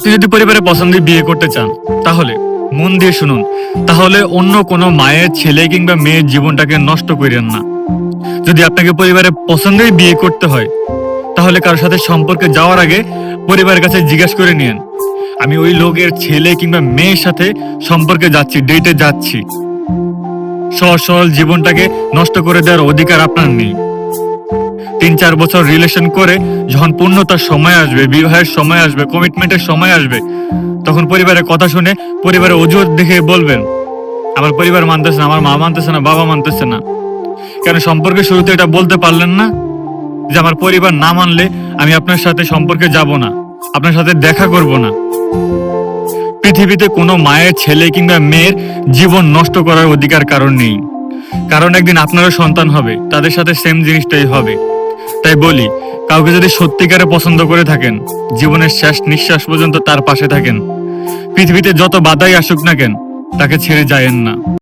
আপনি যদি পরিবারের পছন্দে বিয়ে করতে চান, তাহলে মন দিয়ে শুনুন। তাহলে অন্য কোনো মায়ের ছেলে কিংবা মেয়ের জীবনটাকে নষ্ট করেন না। যদি আপনাকে পরিবারের পছন্দেই বিয়ে করতে হয়, তাহলে কারোর সাথে সম্পর্কে যাওয়ার আগে পরিবারের কাছে জিজ্ঞাসা করে নিন আমি ওই লোকের ছেলে কিংবা মেয়ের সাথে সম্পর্কে যাচ্ছি ডেটে যাচ্ছি। সহজ সরল জীবনটাকে নষ্ট করে দেওয়ার অধিকার আপনার নেই। তিন চার বছর রিলেশন করে যখন পূর্ণতার সময় আসবে, বিবাহের সময় আসবে কমিটমেন্টের সময় আসবে, তখন পরিবারের কথা শুনে পরিবারের অজুহাত দেখে বলবেন, আমার পরিবার মানতেছে না, আমার মা মানতেছে না, বাবা মানতেছে না। কেন সম্পর্কে শুরুতে এটা বলতে পারলেন না? যে আমার পরিবার না মানলে আমি আপনার সাথে সম্পর্কে যাব না, আপনার সাথে দেখা করব না। পৃথিবীতে কোনো মায়ের, ছেলে কিংবা মেয়ের জীবন নষ্ট করার অধিকার কারণ নেই। কারণ একদিন আপনারও সন্তান হবে, তাদের সাথে সেম জিনিসটাই হবে। তাই বলি, কাউকে যদি সত্যিকারে পছন্দ করে থাকেন, জীবনের শেষ নিঃশ্বাস পর্যন্ত তার পাশে থাকেন। পৃথিবীতে যত বাধাই আসুক না কেন, তাকে ছেড়ে যায়েন না।